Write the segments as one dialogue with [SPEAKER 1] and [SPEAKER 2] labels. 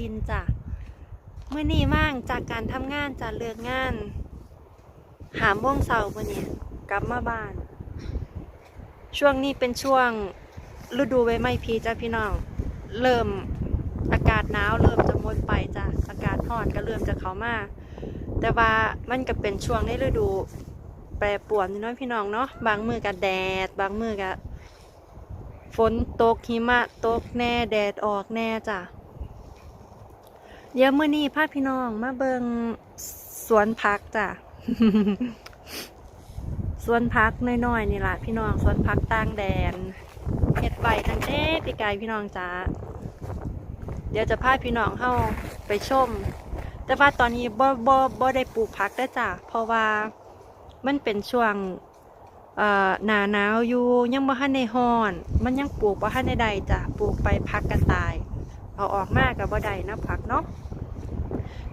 [SPEAKER 1] ดินจ้ะเมื่อนี้ว่างจากการทำงานจะเลิกงาน หามวงเสาร์มื่อนี้กลับมาบ้าน ช่วงนี้เป็นช่วงฤดูใบไม้ผลิจ้ะพี่น้อง เริ่มอากาศหนาวเริ่มจะมดไปจ้ะอากาศร้อนก็เริ่มจะเข้ามาแต่ว่ามันก็เป็นช่วงในฤดูแปรปรวนน้อยพี่น้องเนาะบางมือกับแดด บางมือกับฝนตกหิมะตกแน่แดดออกแน่จ้ะ เดี๋ยวมื้อนี้พาพี่น้องมาเบิงสวนพักจ้ะ สวนพักน้อยๆนี่แหละพี่น้องสวนพักต่างแดนเฮ็ดไว้ตั้งแต่ปีกายพี่น้องจ้าเดี๋ยวจะพาพี่น้องเข้าไปชม แต่ว่าตอนนี้บ่บ่บ่ได้ปลูกผักได้จ้ะ เพราะว่ามันเป็นช่วงหนาหนาวอยู่ยังบ่ทันได้ฮ้อน มันยังปลูกบ่ทันได้ใดจ้ะปลูกไปพักกันตาย เอาออกมากับบ่ได้นะผักเนาะ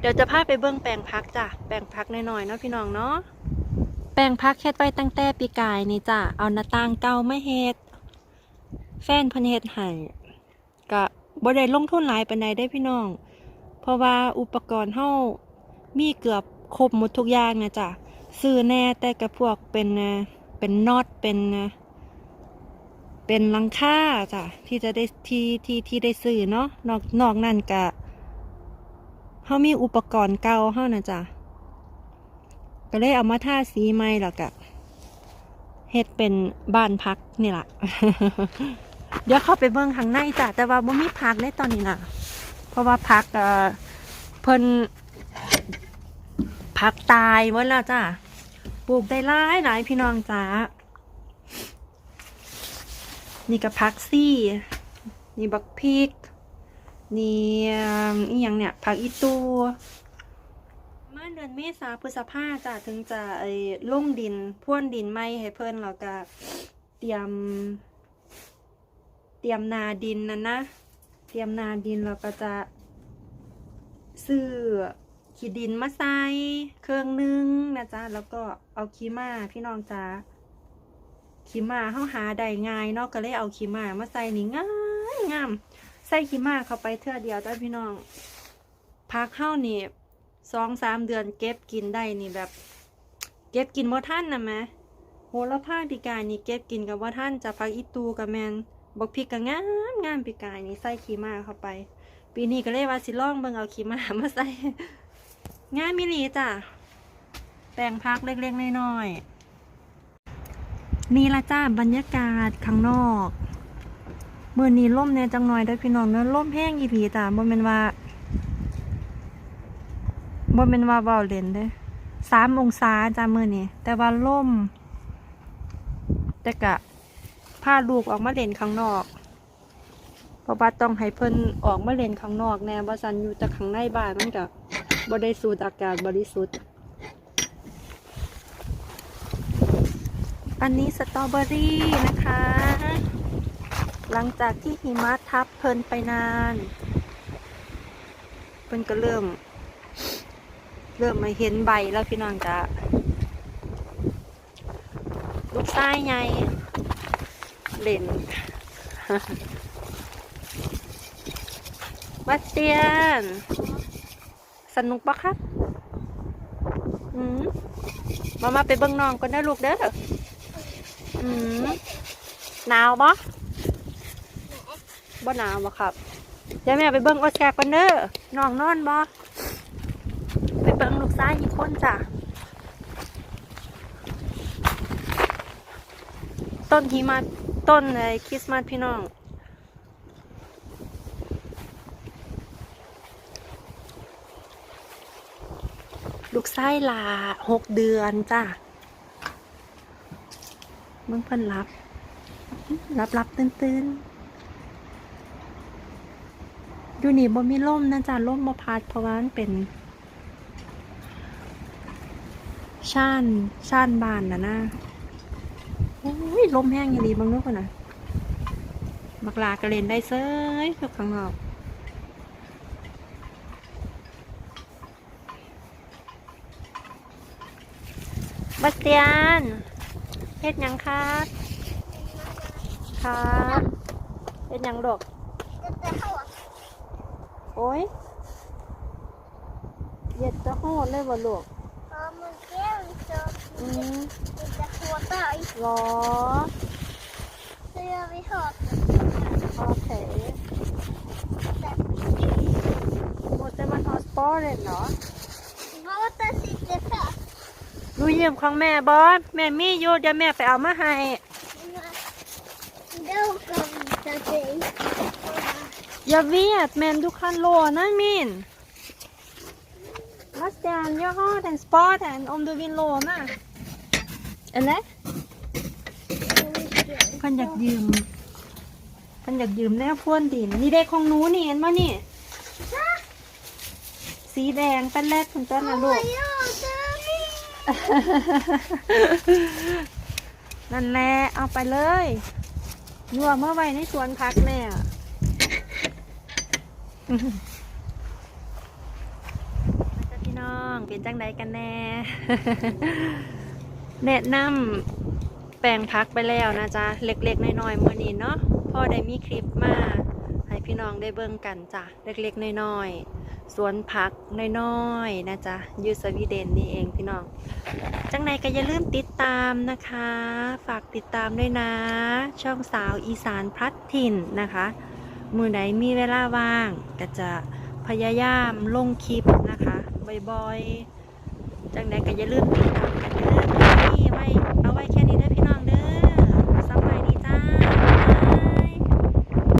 [SPEAKER 1] เดี๋ยวจะพาไปเบิ่งแปลงพักจ้ะ แปลงพักหน้อยๆเนาะพี่น้องเนาะ แปลงพักเฮ็ดไว้ตั้งแต่ปีกายนี่จ้ะ เอาหน้าต่างเก่ามาเฮ็ด แฟนเพิ่นเฮ็ดให้ก็บ่ได้ลงทุนหลายปานใดได้พี่น้อง เพราะว่าอุปกรณ์เฮามีเกือบครบหมดทุกอย่างนะจ้ะ ซื้อแน่แต่กับพวกเป็นเป็นน็อตเป็นเป็นลังค่าจ้ะที่จะได้ที่ที่ที่ได้ซื้อเนาะนอกนอกนั่นกะ เขามีอุปกรณ์เก่าเขานะจ้ะก็เลยเอามาทาสีใหม่แล้วก็เฮ็ดเป็นบ้านพักนี่แหละเดี๋ยวเข้าไปเบิ่งข้างในจ้ะแต่ว่าบ่มีพักในตอนนี้น่ะเพราะว่าพักเอ่อเพิ่นผักตายหมดแล้วจ้ะปลูกได้หลายหลายพี่น้องจ้านี่กับผักซี่ นี่บักพริก นี่อีหยังเนี่ยผักอีตูมาเดือนเมษาพฤษภาจะถึงจะไอ้ลงดินพ่วนดินไม่ให้เพิ่นแล้วก็เตรียม เตรียมนาดินนั่นนะ เตรียมนาดินเราก็จะ ซื้อขี้ดินมาใส่เครื่องหนึงนะจ๊ะแล้วก็เอาขี้มาพี่น้องจ้าขี้มาเฮาหาได้ง่ายเนาะก็เลยเอาขี้มามาใส่นี่ง่ายงาม ส่ขี้ม้าเข้าไปเทื่อเดียวจ้าพี่น้องพักเฮานี่สองสามเดือนเก็บกินได้นี่แบบ เก็บกินบ่ท่านนะแหม่โหระพาปีกายนี่เก็บกินกับว่าท่านจะพักอีตูกับแมนบอกพริกก็งามงามปีกายนี่ใส่ขี้ม้าเข้าไป ปีนี้ก็เลยว่าสิล่องเบิ่งเอาขี้มามาใส่ง่ายมิลีจ้ะแปลงพักเล็กๆน้อยๆนี่ละจ้าบรรยากาศข้างนอก เมื่อนี้ล่มเนี่ยจังหน่อยเด้อพี่น้องเนอะล่มแห้งอีหลีจ้ะบ่แม่นว่าบ่แม่นว่าเว้าเล่นเด้อสามองศาจ้ะมื้อนี้แต่ว่าล่ม แต่กะพาลูกออกมาเล่นข้างนอก เพราะว่าต้องให้เพิ่นออกมาเล่นข้างนอกแน่ว่าซันอยู่แต่ข้างในบ้านมันก็บ่ได้สูดอากาศบริสุทธิ์อันนี้สตรอเบอรี่นะคะ หลังจากที่หิมะทับเพลินไปนาน เพิ่นก็เริ่ม เริ่มมาเห็นใบแล้วพี่น้องจ้ะลูกชายไงเล่นบัสเตียน สนุกปะครับอืมมามาไปเบิ่งน้องก่อนนะลูกเด้ออืมหนาวปะ บ่หนาวบ่ครับเดี๋ยวแม่ไปเบิ่งออสกร์ก่อนเด้อน้องนอนบ่ไปเบิ่งลูกซ้ายอีกคนจ้ะต้นหิมะต้นไอ้คริสต์มาสพี่น้องลูกไส้ลาหกเดือนจ้ะมึงเพิ่นรับ รับรับตื่นตื่น อยู่นี่บ่มีล่มนะจ๊ะล่มบ่พัดเพราะว่ามันเป็นชานชานบานนะนะโอ้ยลมแห้งอย่างดีบางนู้นน่ะบักลากระเลนได้เซ้ยอยู่ข้างนอกบัสเตียนเฮ็ดยังครับครับเฮ็ดยังดอก โอ้ย jättehårt เลยบ่ลูก
[SPEAKER 2] Ja, men det är så
[SPEAKER 1] อืม
[SPEAKER 2] lite hårdare.
[SPEAKER 1] หรอ
[SPEAKER 2] Så gör vi hårt.
[SPEAKER 1] โอเคหมดแต่มันฮอสปอร์เเหรอ
[SPEAKER 2] Båten sitter fast.
[SPEAKER 1] ดูยืมของแม่บอสแม่มีอยู่เดี๋ยวแม่ไปเอามาให้ อย่าเวียดแมน du kan låna min Bastian jag har den spar den om du vill låna eller เพันอยากยืมเพันอยากยืมแน่พรวนดินนี่เด็กของหนูนี่เห็นมั้นี่ สีแดงเป็นแรกคุณต้นนะลูก นั่นแหละเอาไปเลยยัวเมื่อไว้ในสวนพักแม่ มาจ้ะพี่น้องเป็นจังใดกันแน่ แนะนำแปลงพักไปแล้วนะจ๊ะ เล็กๆน้อยๆมื่อนี้เนาะพ่อได้มีคลิปมาให้พี่น้องได้เบิ่งกันจ้ะ เล็กๆน้อยๆสวนพักน้อยๆนะจ๊ะยูสวีเดนนี่เองพี่น้อง จังไหนก็อย่าลืมติดตามนะคะ ฝากติดตามด้วยนะ ช่องสาวอีสานพลัดถิ่นนะคะ มือไหนมีเวลาว่าง ก็จะพยายามลงคลิปนะคะบ่อยๆจังไหนก็อย่าลืมติดตามกันเด้อนี่ไว้เอาไว้แค่นี้ได้พี่น้องเลย